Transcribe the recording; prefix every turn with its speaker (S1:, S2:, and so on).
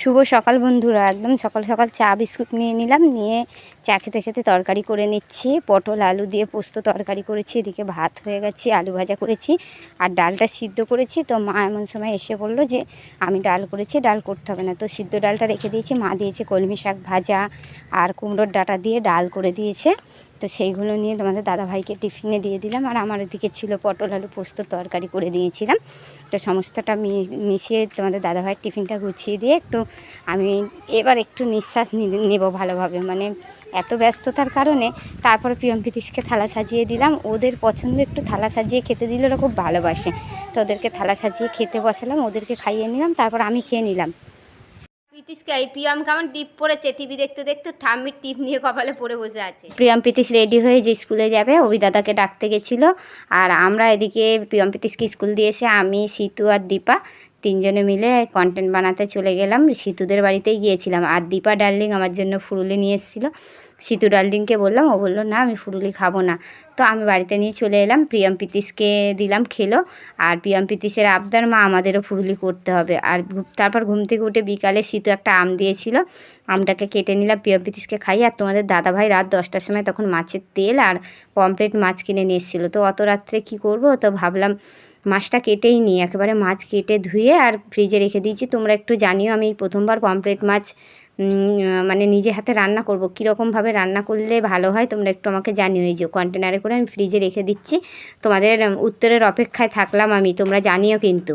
S1: শুভ সকাল বন্ধুরা। একদম সকাল সকাল চা, বিস্কুট নিয়ে নিলাম, নিয়ে চা খেতে খেতে তরকারি করে নিচ্ছি। পটল, আলু দিয়ে পোস্ত তরকারি করেছি, এদিকে ভাত হয়ে গেছে, আলু ভাজা করেছি আর ডালটা সিদ্ধ করেছি। তো মা এমন সময় এসে বলল যে, আমি ডাল করেছি, ডাল করতে হবে না। তো সিদ্ধ ডালটা রেখে দিয়েছি। মা দিয়েছে কলমি শাক ভাজা আর কুমড়োর ডাঁটা দিয়ে ডাল করে দিয়েছে। তো সেইগুলো নিয়ে তোমাদের দাদাভাইকে টিফিনে দিয়ে দিলাম। আর আমার এদিকে ছিল পটল আলু পোস্ত তরকারি করে দিয়েছিলাম। তো সমস্তটা মিশিয়ে তোমাদের দাদাভাইয়ের টিফিনটা গুছিয়ে দিয়ে একটু আমি এবার একটু নিঃশ্বাস নেব ভালোভাবে। মানে এত ব্যস্ততার কারণে তারপরে পিয়ম পিতিসকে থালা সাজিয়ে দিলাম। ওদের পছন্দ একটু থালা সাজিয়ে খেতে দিলে ওরা খুব ভালোবাসে। তো ওদেরকে থালা সাজিয়ে খেতে বসালাম, ওদেরকে খাইয়ে নিলাম, তারপর আমি খেয়ে নিলাম।
S2: প্রীতিশকে প্রিয়াম কেমন টিপ পড়েছে? টিভি দেখতে দেখতে ঠাম্মির টিপ নিয়ে কপালে পড়ে বসে আছে।
S1: প্রিয়ম প্রীতিশ রেডি হয়ে যে স্কুলে যাবে দাদাকে ডাকতে গেছিল। আর আমরা এদিকে প্রিয়ম প্রীতিশকে স্কুল দিয়েছে, আমি, সিতু আর দীপা। তিনজনে মিলে কন্টেন্ট বানাতে চলে গেলাম। সিতুদের বাড়িতেই গিয়েছিলাম আর দীপা ডার্লিং আমার জন্য ফুরুলি নিয়ে এসেছিল। সিতু ডার্লিংকে বললাম, ও বলল, না, আমি ফুরুলি খাব না। তো আমি বাড়িতে নিয়ে চলে এলাম, প্রিয়ম পিতিসকে দিলাম খেলো। আর প্রিয়ম পিতিসের আবদার, মা, আমাদেরও ফুরুলি করতে হবে। আর তারপর ঘুম থেকে উঠে বিকালে সিতু একটা আম দিয়েছিল। আমটাকে কেটে নিলাম, প্রিয়ম পিতিসকে খাই। আর তোমাদের দাদাভাই রাত দশটার সময় তখন মাছের তেল আর পমপ্লেট মাছ কিনে নিয়ে এসেছিল। তো অত রাত্রে কি করব? তো ভাবলাম মাছটা কেটেই নিই, একেবারে মাছ কেটে ধুয়ে আর ফ্রিজে রেখে দিয়েছি। তোমরা একটু জানিও, আমি প্রথমবার পমপ্লেট মাছ মানে নিজে হাতে রান্না করব। কীরকমভাবে রান্না করলে ভালো হয় তোমরা একটু আমাকে জানিও। এই যে কন্টেনারে করে আমি ফ্রিজে রেখে দিচ্ছি। তোমাদের, উত্তরের অপেক্ষায় থাকলাম আমি, তোমরা জানিও কিন্তু।